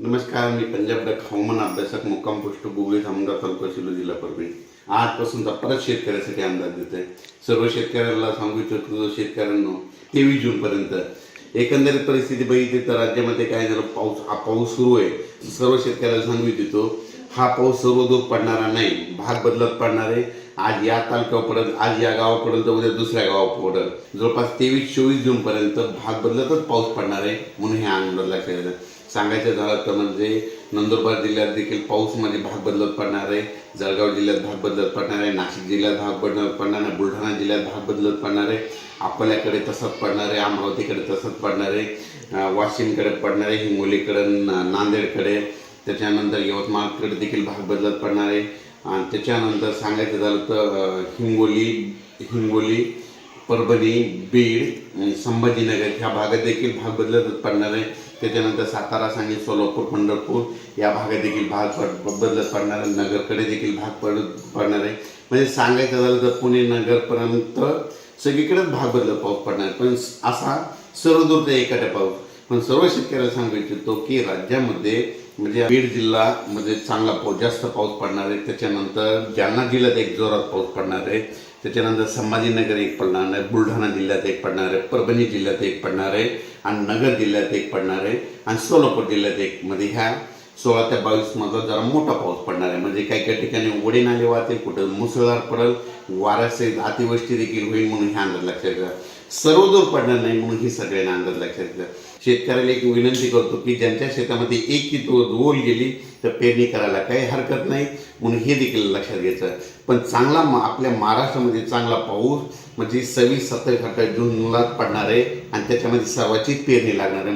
नमस्कार मी पंजाब हवामान अभ्यासक मुक्काम पोस्ट गुगळी धामणगाव तालुका शिलो जिल्हा परभणी. आजपासूनचा परत शेतकऱ्यासाठी अंदाज देतोय. सर्व शेतकऱ्यांना सांगू इच्छितो शेतकऱ्यांना तेवीस जून पर्यंत. एकंदरीत परिस्थिती बघितली तर राज्यामध्ये काय झालं? पाऊस हा पाऊस सुरू आहे. सर्व शेतकऱ्याला सांगू इच्छितो हा पाऊस सर्वदूर पडणारा नाही. भाग बदलत पडणार आहे. आज या तालुक्यावर पडत आज या गावापर्यंत उद्या दुसऱ्या गावावर पडेल जवळपास तेवीस चोवीस जून पर्यंत भाग बदलतच पाऊस पडणार आहे म्हणून हे अंदाज लक्षात येतं. सांगायचं झालं तर म्हणजे नंदुरबार जिल्ह्यात देखील पाऊसमध्ये भाग बदलत पडणार आहे. जळगाव जिल्ह्यात भाग बदलत पडणार आहे. नाशिक जिल्ह्यात भाग बदलत पडणार आहे. बुलढाणा जिल्ह्यात भाग बदलत पडणार आहे. अकोल्याकडे तसंच पडणार आहे. अमरावतीकडे तसंच पडणार आहे. वाशिमकडे पडणार आहे. हिंगोलीकडे ना- नांदेडकडे. त्याच्यानंतर यवतमाळकडे देखील भाग बदलत पडणार आहे. आणि त्याच्यानंतर सांगायचं झालं तर हिंगोली हिंगोली परभणी बीड संभाजीनगर ह्या भागात देखील भाग बदलतच पडणार आहे. त्याच्यानंतर सातारा सांगली सोलापूर पंढरपूर या भागात देखील भाग पड बदलत पडणार आहे. नगरकडे देखील भाग पड पडणार आहे. म्हणजे सांगायचं झालं तर पुणे नगरपर्यंत सगळीकडेच भाग बदलत पाऊस पडणार आहे. पण असा सर्वदूर ते एखाद्या पाऊस. पण सर्व शेतकऱ्याला सांगू इच्छितो की राज्यामध्ये म्हणजे बीड जिल्हा म्हणजे चांगला पाऊस जास्त पाऊस पडणार आहे. त्याच्यानंतर जालना जिल्ह्यात एक जोरात पाऊस पडणार आहे. त्याच्यानंतर संभाजीनगर एक पडणार आहे बुलढाणा जिल्ह्यात एक पडणार आहे परभणी जिल्ह्यात एक पडणार आहे आणि नगर जिल्ह्यात एक पडणार आहे आणि सोलापूर जिल्ह्यात एक मध्ये ह्या सोळा ते बावीसमधला जरा मोठा पाऊस पडणार आहे. म्हणजे काही काही ठिकाणी ओढे नाले वाहतील कुठं मुसळधार पडेल वाऱ्यासहित अतिवृष्टी देखील होईल म्हणून हे अंदाज लक्षात घ्या. सर्वदूर पडणार नाही म्हणून ही सगळ्यांना अंदाज लक्षात घ्या. शेतकऱ्याला एक विनंती करतो की ज्यांच्या शेतामध्ये एक की दो ओल गेली तर पेरणी करायला काही हरकत नाही म्हणून हे देखील लक्षात घ्यायचं. पण चांगला आपल्या महाराष्ट्रामध्ये चांगला पाऊस म्हणजे सव्वीस सत्तावीस अठ्ठावीस जूनला पडणार आहे आणि त्याच्यामध्ये सर्वाची पेरणी लागणार आहे.